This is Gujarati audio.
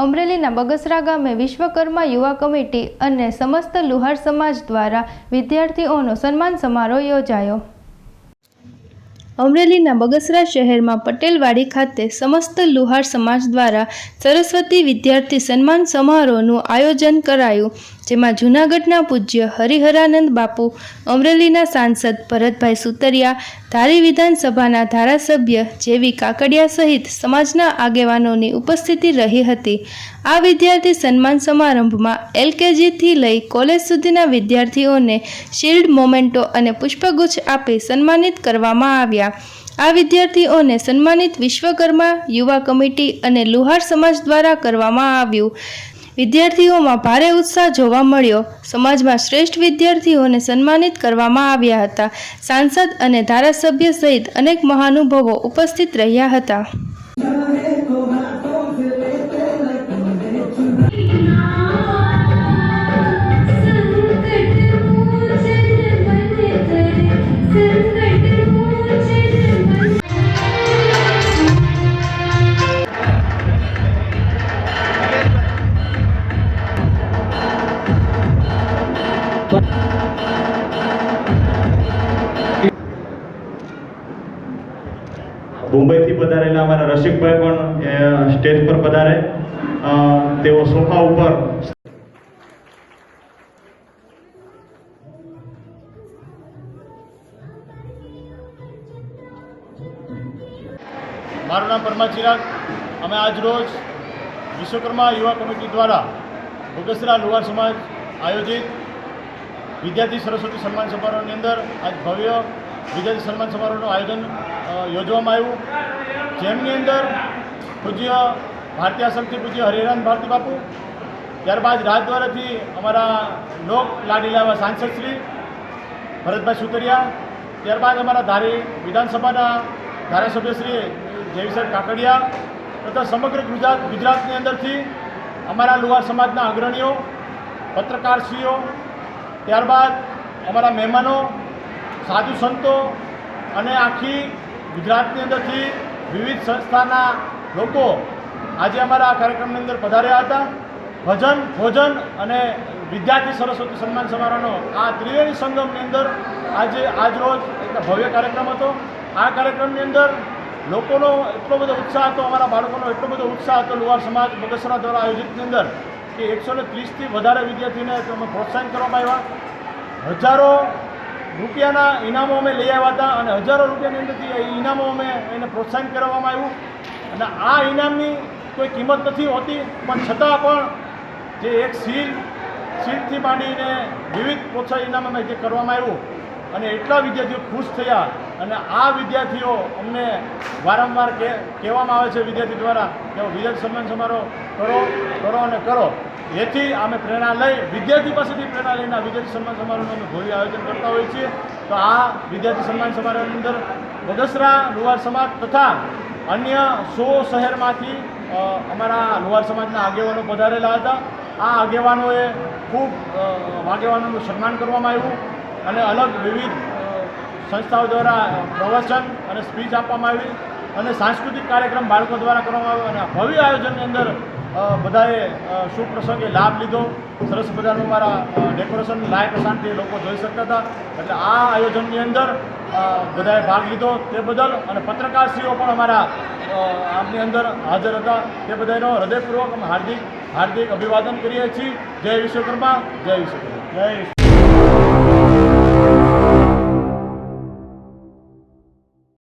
અમરેલીના બગસરા ગામે વિશ્વકર્મા યુવા કમિટી અને સમસ્ત લુહાર સમાજ દ્વારા વિદ્યાર્થીઓનો સન્માન સમારોહ યોજાયો. અમરેલીના બગસરા શહેરમાં પટેલવાડી ખાતે સમસ્ત લુહાર સમાજ દ્વારા સરસ્વતી વિદ્યાર્થી સન્માન સમારોહનું આયોજન કરાયું. જેમાં જૂનાગઢના પૂજ્ય હરિહરાનંદ બાપુ, અમરેલીના સાંસદ ભરતભાઈ સુતરિયા, ધારી વિધાનસભાના ધારાસભ્ય જેવી કાકડિયા સહિત સમાજના આગેવાનોની ઉપસ્થિતિ રહી હતી. આ વિદ્યાર્થી સન્માન સમારંભમાં એલકેજીથી લઈ કોલેજ સુધીના વિદ્યાર્થીઓને શિલ્ડ મોમેન્ટો અને પુષ્પગુચ્છ આપી સન્માનિત કરવામાં આવ્યા. આ વિદ્યાર્થીઓને સન્માનિત વિશ્વકર્મા યુવા કમિટી અને લુહાર સમાજ દ્વારા કરવામાં આવ્યું. વિદ્યાર્થીઓમાં ભારે ઉત્સાહ જોવા મળ્યો. સમાજમાં શ્રેષ્ઠ વિદ્યાર્થીઓને સન્માનિત કરવામાં આવ્યા હતા. સાંસદ અને ધારાસભ્ય સહિત અનેક મહાનુભાવો ઉપસ્થિત રહ્યા હતા. મુંબઈથી પધારેલા અમારા રસિકભાઈ પણ સ્ટેજ પર પધારે. તેઓ સોફા ઉપર મારું નામ પરમા ચિરાગ. અમે આજ રોજ વિશ્વકર્મા યુવા કમિટી દ્વારા ભોગસરા લુહાર સમાજ આયોજિત વિદ્યાર્થી સરસ્વતી સન્માન સમારોહની અંદર આજ ભવ્ય વિદ્યાર્થી સન્માન સમારોહનું આયોજન યોજવામાં આવ્યું. જેમની અંદર પૂજ્ય ભારતીય આશ્રમથી પૂજ્ય હરિરામ ભારતી બાપુ, ત્યારબાદ રાજદ્વારાથી અમારા લોક લાડીલા એવા સાંસદશ્રી ભરતભાઈ સુતરિયા, ત્યારબાદ અમારા ધારી વિધાનસભાના ધારાસભ્યશ્રી જયવિસર કાકડિયા તથા સમગ્ર ગુજરાત, ગુજરાતની અંદરથી અમારા લુહાર સમાજના અગ્રણીઓ, પત્રકારશ્રીઓ, ત્યારબાદ અમારા મહેમાનો સાધુ સંતો અને આખી ગુજરાતની અંદરથી વિવિધ સંસ્થાના લોકો આજે અમારા આ કાર્યક્રમની અંદર પધાર્યા હતા. ભજન, ભોજન અને વિદ્યાર્થી સરસ્વતી સન્માન સમારોહનો આ ત્રિવેણી સંગમની અંદર આજે, આજ રોજ એક ભવ્ય કાર્યક્રમ હતો. આ કાર્યક્રમની અંદર લોકોનો એટલો બધો ઉત્સાહ હતો, અમારા બાળકોનો એટલો બધો ઉત્સાહ હતો, લુહાર સમાજ બગસરા દ્વારા આયોજિતની અંદર કે એકસો ત્રીસથી વધારે વિદ્યાર્થીને પ્રોત્સાહન કરવામાં આવ્યા. હજારો રૂપિયાના ઇનામો અમે લઈ આવ્યા હતા અને હજારો રૂપિયાની અંદરથી ઇનામો અમે એને પ્રોત્સાહન કરવામાં આવ્યું. અને આ ઇનામની કોઈ કિંમત નથી હોતી, પણ છતાં પણ જે એક સીલ, સીલથી માંડીને વિવિધ પ્રોત્સાહન ઇનામ અમે જે કરવામાં આવ્યું, અને એટલા વિદ્યાર્થીઓ ખુશ થયા. અને આ વિદ્યાર્થીઓ અમને વારંવાર કહેવામાં આવે છે વિદ્યાર્થી દ્વારા કે વિદ્યાર્થી સન્માન સમારોહ કરો કરો અને કરો. એથી અમે પ્રેરણા લઈ વિદ્યાર્થી પાસેથી પ્રેરણા લઈને આ વિદ્યાર્થી સન્માન સમારોહનું અમે ભવ્ય આયોજન કરતા હોઈએ છીએ. તો આ વિદ્યાર્થી સન્માન સમારોહની અંદર બગસરા લુહાર સમાજ તથા અન્ય સો શહેરમાંથી અમારા લુહાર સમાજના આગેવાનો પધારેલા હતા. આ આગેવાનોએ ખૂબ આગેવાનોનું સન્માન કરવામાં આવ્યું અને અલગ વિવિધ સંસ્થાઓ દ્વારા પ્રવચન અને સ્પીચ આપવામાં આવી અને સાંસ્કૃતિક કાર્યક્રમ બાળકો દ્વારા કરવામાં આવ્યો અને ભવ્ય આયોજનની અંદર બધાએ શુભ પ્રસંગે લાભ લીધો. સરસ મજાનું મારા ડેકોરેશન, લાઇટ, શાંતિ લોકો જોઈ શકતા હતા. એટલે આ આયોજનની અંદર બધાએ ભાગ લીધો તે બદલ અને પત્રકારશ્રીઓ પણ અમારા આમની અંદર હાજર હતા. તે બધાનો હૃદયપૂર્વક અમે હાર્દિક હાર્દિક અભિવાદન કરીએ છીએ. જય વિશ્વકર્મા જય વિશ્વકર્મા. જય